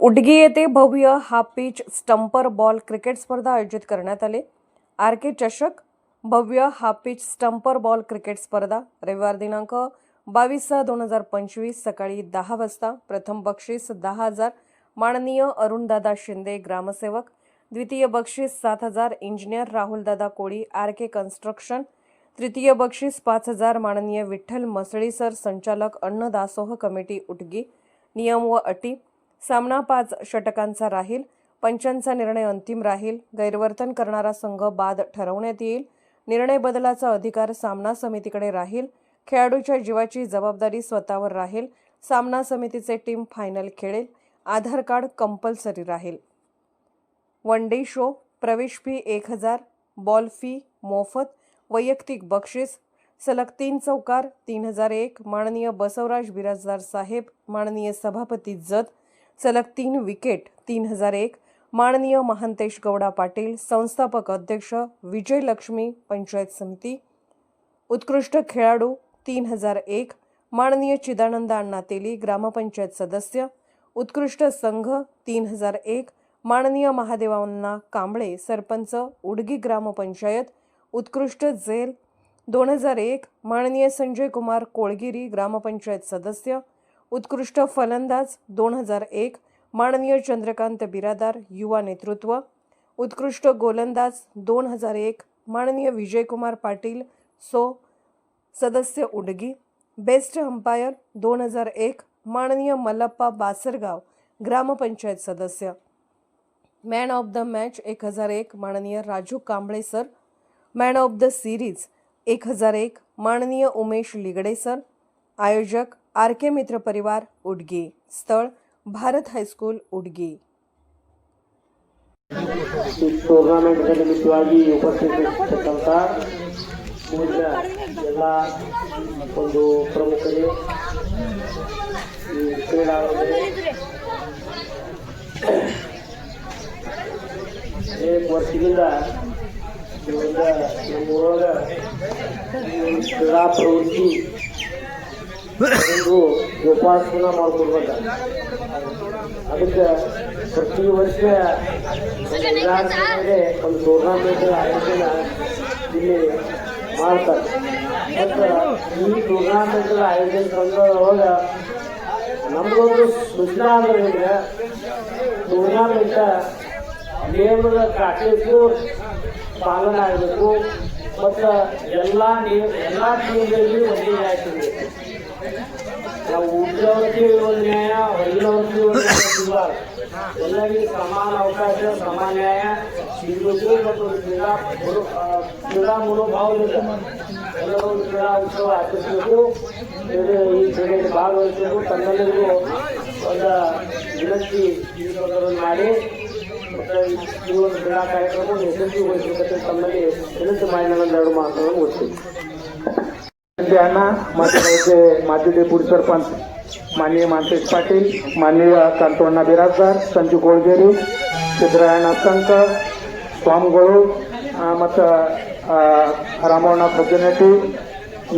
उडगी येथे भव्य हा पिच स्टंपर बॉल क्रिकेट स्पर्धा आयोजित करण्यात आली. आर के चषक भव्य हा पिच स्टंपर बॉल क्रिकेट स्पर्धा रविवार दिनांक बावीस सहा दोन हजार पंचवीस सकाळी दहा वाजता. प्रथम बक्षीस दहा हजार माननीय अरुणदादा शिंदे ग्रामसेवक. द्वितीय बक्षीस सात हजार इंजिनियर राहुलदादा कोळी आर के कन्स्ट्रक्शन. तृतीय बक्षीस पाच हजार माननीय विठ्ठल मसळी सर संचालक अन्न दासोह कमिटी उटगी नियम व अटी सामना पाच षटकांचा राहील. पंचांचा निर्णय अंतिम राहील. गैरवर्तन करणारा संघ बाद ठरवण्यात येईल. निर्णय बदलाचा अधिकार सामना समितीकडे राहील. खेळाडूच्या जीवाची जबाबदारी स्वतःवर राहील. सामना समितीचे टीम फायनल खेळेल. आधार कार्ड कंपल्सरी राहील. वन डे शो प्रवेश फी एक हजार बॉल फी मोफत वैयक्तिक बक्षीस सलग तीन चौकार तीन हजार एक माननीय बसवराज बिराजदार साहेब माननीय सभापती जत सलग तीन विकेट तीन हजार एक. माननीय महांतेश गौडा पाटील संस्थापक अध्यक्ष विजय लक्ष्मी पंचायत समिती. उत्कृष्ट खेळाडू तीन हजार एक. माननीय चिदानंद अण्णा तेली ग्रामपंचायत सदस्य. उत्कृष्ट संघ तीन हजार एक. माननीय महादेवांना कांबळे सरपंच उडगी ग्रामपंचायत. उत्कृष्ट जेल दोन हजार एक. माननीय संजय कुमार कोळगिरी ग्रामपंचायत सदस्य. उत्कृष्ट फलंदाज दोन हजार एक माननीय चंद्रकांत बिरादार युवा नेतृत्व. उत्कृष्ट गोलंदाज दोन हजार एक माननीय विजयकुमार पाटील सो सदस्य उडगी. बेस्ट अंपायर दोन हजार एक माननीय मल्लप्पा बासरगाव ग्रामपंचायत सदस्य. मॅन ऑफ द मॅच एक हजार एक माननीय Raju Kamble sir. Man of the series एक हजार एक माननीय उमेश लिगडे सर. आयोजक आर के मित्र परिवार उडगी स्थळ भारत हायस्कूल उडगी ಈ ಟೂರ್ನಮೆಂಟ್ಗೆ ನಿಮಿತ್ತವಾಗಿ ಉಪಸ್ಥಿತರಿರ್ತಕ್ಕಂಥ ಪೂಜ್ಯ ಎಲ್ಲ ಒಂದು ಪ್ರಮುಖರೇ ಈ ಕ್ರೀಡಾಂಗಣದಲ್ಲಿ ಅನೇಕ ವರ್ಷದಿಂದ ಇವಾಗ ನಮ್ಮೂರೊಳಗೆ ಈ ಒಂದು ಕ್ರೀಡಾ ಪ್ರವೃತ್ತಿ ಉಪಾಸನ ಮಾಡ್ಕೊಡ್ಬೇಕ. ಅದಕ್ಕೆ ಪ್ರತಿ ವರ್ಷ ಒಂದು ಟೂರ್ನಾಮೆಂಟ್ ಆಯೋಜನ ಇಲ್ಲಿ ಮಾಡ್ತಾರೆ. ಮತ್ತು ಈ ಟೂರ್ನಾಮೆಂಟ್ ಆಯೋಜನೆ ಸಂದರ್ಭದೊಳಗೆ ನಮ್ಗೊಂದು ಸೂಚನಾ ಅಂದ್ರೆ ಈಗ ಟೂರ್ನಾಮೆಂಟ್ ನಿಯಮದ ಕಾಟಲಿಕ್ಕೂ ಪಾಲನೆ ಆಗಬೇಕು. ಮತ್ತು ಎಲ್ಲ ನಿಯಮ, ಎಲ್ಲ ಟೀಮ್ಗಳಲ್ಲಿ ಒಂದೇ ಸಿಗಬೇಕು ನಾವು ನ್ಯಾಯ ಎಲ್ಲರಿಗೂ ಸಮಾನ ಅವಕಾಶ, ಸಮಾನ ನ್ಯಾಯ. ಸಿಗಬೇಕು ಮತ್ತು ಕ್ರೀಡಾ ಕ್ರೀಡಾ ಮನೋಭಾವದಿಂದ ಎಲ್ಲರೂ ಕ್ರೀಡಾ ಉತ್ಸವ ಆಚರಿಸಬೇಕು. ಈ ಕ್ರೀಡೆಯಲ್ಲಿ ಭಾಗವಹಿಸಬೇಕು. ತನ್ನೆಲ್ಲರಿಗೂ ಒಂದು ವಿನಂತಿ ಮಾಡಿ. ಮತ್ತು ಈ ಒಂದು ಕ್ರೀಡಾ ಕಾರ್ಯಕ್ರಮ ಯಶಸ್ವಿಗೊಳಿಸಬೇಕಂತ ತಮ್ಮಲ್ಲಿ ವಿನಂತಿ ಮಾಡಿ. ನಾನು ಎರಡು ಮಾತುಗಳನ್ನು ಓದ್ತೀನಿ. ते अण्णा माझे गावचे माजी डेप्युटी सरपंच माननीय मानतेश पाटील माननीय कांतोण्णा बिराजदार संजू गोळगेरी ಸಿದ್ದರಾಯಣ್ಣ ಸಂಕ ಸ್ವಾಮಿಗಳು ಮತ್ತು ರಾಮಣ್ಣ ಪ್ರಜ್ಜನಟ್ಟಿ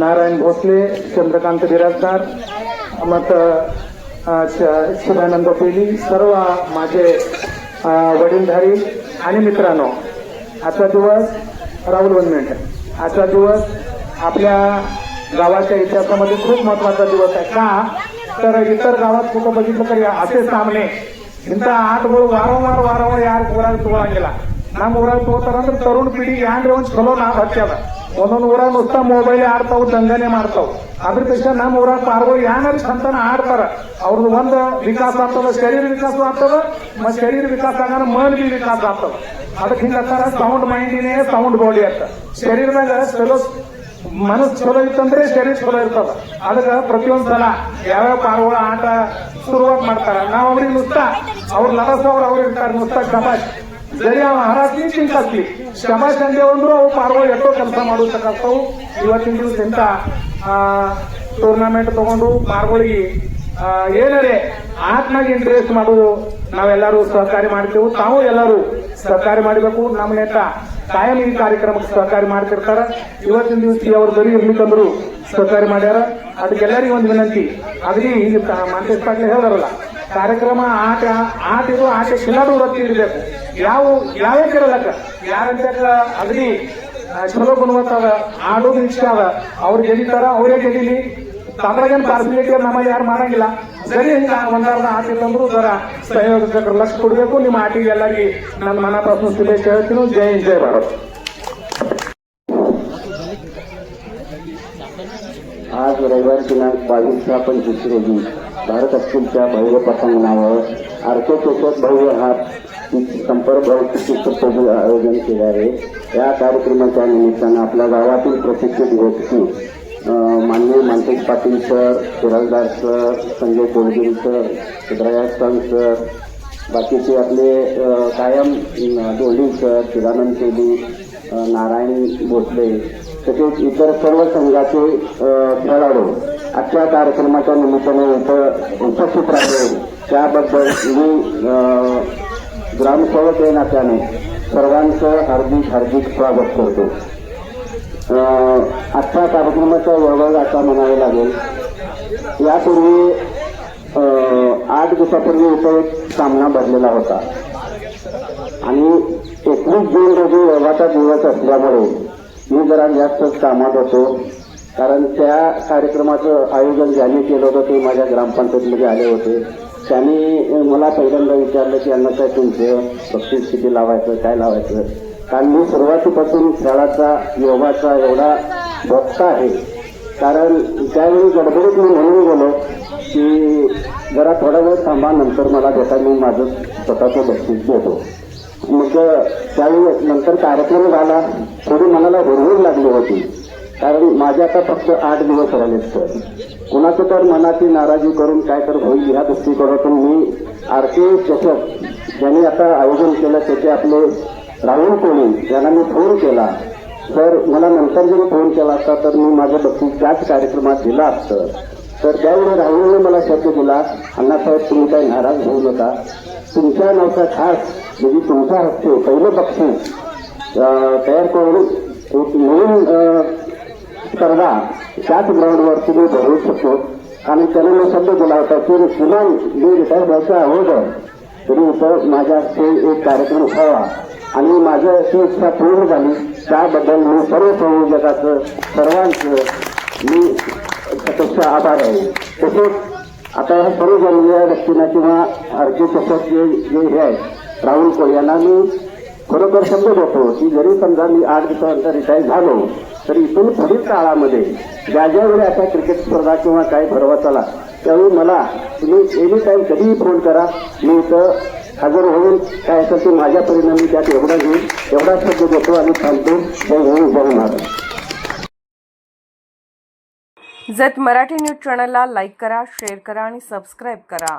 ನಾರಾಯಣ್ ಭೋಸ್ಲೆ ಚಂದ್ರಕಾಂತ್ बिराजदार ಮತ್ತು शिवानंद पेली सर्व माझे अ, वडीलधारी आणि मित्रांनो आजचा दिवस राहुल वन मिनिट आजचा दिवस आपल्या गावाच्या इतिहासामध्ये खूप महत्वाचा दिवस आहे का तर इतर गावात कुठं बघितलं तरी असे सामने ಇಂಥ ಆಟಗಳು ವಾರಂವಾರ ವಾರಂವಾರ ಯಾರು ಊರಾಗ ತಗೊಳಂಗಿಲ್ಲ ನಮ್ಮ ಊರಾಗ ತಗೋತಾರಂದ್ರೆ ತರುಣ ಪೀಳಿ ಏನ್ರಿ ಒಂದ್ ಚಲೋ ನಾವ್ ಹಚ್ಚಾದ ಒಂದೊಂದು ಊರಾಗ ನುಸ್ತಾ ಮೊಬೈಲ್ ಆಡ್ತಾವ್ ದಂಗನೆ ಮಾಡ್ತಾವ್ ಅದ್ರ ತಕ್ಷಣ ನಮ್ಮ ಊರಾಗ ಪಾರ್ಗಳು ಏನಾರು ಸಂತಾನ ಆಡ್ತಾರ ಅವ್ರದ್ದು ಒಂದು ವಿಕಾಸ ಆಗ್ತದ ಶರೀರ ವಿಕಾಸ ಆಗ್ತದ ಮತ್ ಶರೀರ ವಿಕಾಸ ಆಗಾನ ಮನ್ ಬಿ ವಿಕಾಸ ಆಗ್ತದ ಅದಕ್ಕೆ ಹಿಂಗತ್ತಾರ ಸೌಂಡ್ ಮೈಂಡಿನೇ ಸೌಂಡ್ ಬಾಡಿ ಅಂತ ಶರೀರದಾಗ ಚಲೋ ಮನಸ್ಸು ಚಲೋ ಇತ್ತಂದ್ರೆ ಶರೀರ ಚಲೋ ಇರ್ತದ. ಅದಕ್ಕೆ ಪ್ರತಿಯೊಂದು ಸಲ ಯಾವ್ಯಾವ ಪಾರ್ಗಳ ಆಟ ಶುರುವಾಗಿ ಮಾಡ್ತಾರ. ನಾವ್ ಅವ್ರಿಗೆ ನುಸ್ತಾ, ಅವ್ರ ಲರಸ ಅವ್ರು ಅವ್ರು ಇರ್ತಾರೆ, ನುಸ್ತಾ ಶಬಾಷ್. ಸರಿ ಅವ ಹರಾಕಿ ಚಿಂತಾಕ್ಲಿ ಶಬಾಷ್ ಅಂದೆ ಅಂದ್ರು ಅವು ಎಷ್ಟೋ ಕೆಲಸ ಮಾಡುತ್ತಕ್ಕಂಥವು. ಇವತ್ತಿನ ದಿವಸ ಇಂತ ಟೂರ್ನಮೆಂಟ್ ತಗೊಂಡು ಪಾರ್ಗಳಿಗೆ ಏನರೇ ಆತ್ಮಾಗ ಇಂಟ್ರೆಸ್ಟ್ ಮಾಡೋದು ನಾವೆಲ್ಲರೂ ಸಹಕಾರಿ ಮಾಡ್ತೇವೆ ತಾವು ಎಲ್ಲರೂ ಸಹಕಾರಿ ಮಾಡಬೇಕು. ನಮ್ಮ ನೇತ ಕಾಯಂ ಈ ಕಾರ್ಯಕ್ರಮಕ್ಕೆ ಸಹಕಾರಿ ಮಾಡ್ತಿರ್ತಾರ. ಇವತ್ತಿನ ದಿವಸ ಅವ್ರ ಬರೀ ಇರ್ಲಿಕ್ಕಂದ್ರು ಸಹಕಾರಿ ಮಾಡ್ಯಾರ. ಅದಕ್ಕೆಲ್ಲರಿಗೂ ಒಂದು ವಿನಂತಿ. ಅದ್ರಿ ಈಗ ಮಾಂತೇಶ್ ಕಾರ್ಯಕ್ರಮ ಆಟ ಆಟ ಇದು ಆಟ ಎಲ್ಲರೂ ವೃತ್ತಿ ಇರಬೇಕು ಯಾವ ಯಾವ್ಯಾಕೆ ಇರಲಕ್ಕ ಯಾರಂತ ಅಗದಿ ಆ, ಚಲೋ ಗುಣವತ್ತಾದ ಆಡೋದು ಇಷ್ಟ ಅದ. ಅವ್ರು ಗೆದಿತಾರ ಅವರೇ ಗೆದಿಲಿ ಅದ್ರಾಗೇನು ಪಾರ್ಸಿಲಿಟಿ ನಮ್ಮಲ್ಲಿ ಯಾರು ಮಾಡಂಗಿಲ್ಲ ಸರಿ ಹಿಂಗ ಒಂದಾರ್ಧ ಆಟ ಇತ್ತಂದ್ರು ಜರ ಸಹಯೋಗಕ್ಕೆ ಲಕ್ಷ ಕೊಡಬೇಕು ನಿಮ್ಮ ಆಟಿಗೆ ಎಲ್ಲರಿಗೆ ನನ್ನ ಮನ ಪ್ರಶ್ನೆ ಶುಭೇಚ್ಛೆ ಹೇಳ್ತೀನಿ ಜೈ ಹಿಂದ್, ಜೈ ಭಾರತ್ आज रविवार दिनांक बावीस सहा पंचवीस रोजी भारत हायस्कूलच्या भव्य पटांगणावर आरके चौकात भव्य हा संपर्क भावचिकित्सक आयोजन केले आहे या कार्यक्रमाच्या निमित्तानं आपल्या गावातील प्रशिक्षित व्यक्ती अं, माननीय मानसिक Patil sir Shirajdar sir Sanjay Kolgiri sir Siddharaj sir बाकीचे आपले कायम अ, डोली सर चिदानंद केली नारायण भोसले तसेच इतर सर्व संघाचे खेळाडू आजच्या कार्यक्रमाच्या निमित्ताने इथं उपस्थित राहिले. त्याबद्दल मी ग्रामसेवक या नात्याने सर्वांचं हार्दिक हार्दिक स्वागत करतो. आजच्या कार्यक्रमाचा वळवळ आता म्हणावे लागेल. यापूर्वी आठ दिवसापूर्वी इथं एक सामना भरलेला होता. आणि एकवीस जून रोजी वळवाचा दिवस असल्यामुळे मी जरा जास्तच कामात होतो. कारण त्या कार्यक्रमाचं आयोजन ज्यांनी केलं होतं ते माझ्या ग्रामपंचायतीमध्ये आले होते. त्यांनी मला पहिल्यांदा विचारलं की यांना काय तुमचं बक्षीस किती लावायचं काय लावायचं? कारण मी सुरुवातीपासून खेळाचा योगाचा एवढा भक्त आहे. कारण त्यावेळी गडबडीत मी म्हणून गेलो की जरा थोडा वेळ थांबा नंतर मला देता मी माझं स्वतःचं बक्षीस देतो मग त्यावेळी नंतर कार्यक्रम झाला थोडी मनाला हुरहुर लागली होती. कारण माझे आता फक्त आठ दिवस राहिलेत सर. कुणाचं तर मनाची नाराजी करून काय तर होईल ह्या दृष्टीकोनातून मी आरती चषक ज्यांनी आता आयोजन केलं त्याचे आपले राहुल कोळी यांना मी फोन केला तर मला नंतर जरी फोन केला असता तर मी माझं बक्षीस त्याच कार्यक्रमात दिला असतं. तर त्यावेळी राहुलने मला शब्द दिला अण्णासाहेब तुम्ही काही नाराज होऊ नका. तुमच्या नावचा खास म्हणजे तुमच्या हस्ते पहिलं बक्षीस तयार करून एक नवीन स्पर्धा त्याच ग्राउंडवर तुम्ही भरवू शकतो. आणि त्याने मी शब्द दिला होता की किमान मी रिटायर व्हायच्या अगोदर तरी इथं माझ्या हस्ते एक कार्यक्रम व्हावा आणि माझं अशी इच्छा पूर्ण झाली. त्याबद्दल मी सर्व संयोजकाचं सर्वांचं मी प्रत्यक्ष आभार आहे. तसेच आता ह्या सर्व जमलेल्या व्यक्तींना किंवा आरके चषक जे जे हे आहेत राहुल कोळ यांना मी खरोखर शब्द देतो की जरी समजा मी आठ दिवसानंतर रिटायर झालो तरी इथून पुढील काळामध्ये ज्या ज्यावेळी अशा क्रिकेट स्पर्धा किंवा काही भरवा चला त्यावेळी मला तुम्ही एनी टाईम कधीही फोन करा. मी इथं हजर होऊन काय असं ते माझ्या परिणामी त्यात एवढा घेऊन एवढा शब्द देतो आणि थांबतो जय हिंद जय महाराज जत मराठी न्यूज चॅनलला लाईक करा शेअर करा आणि सबस्क्राईब करा.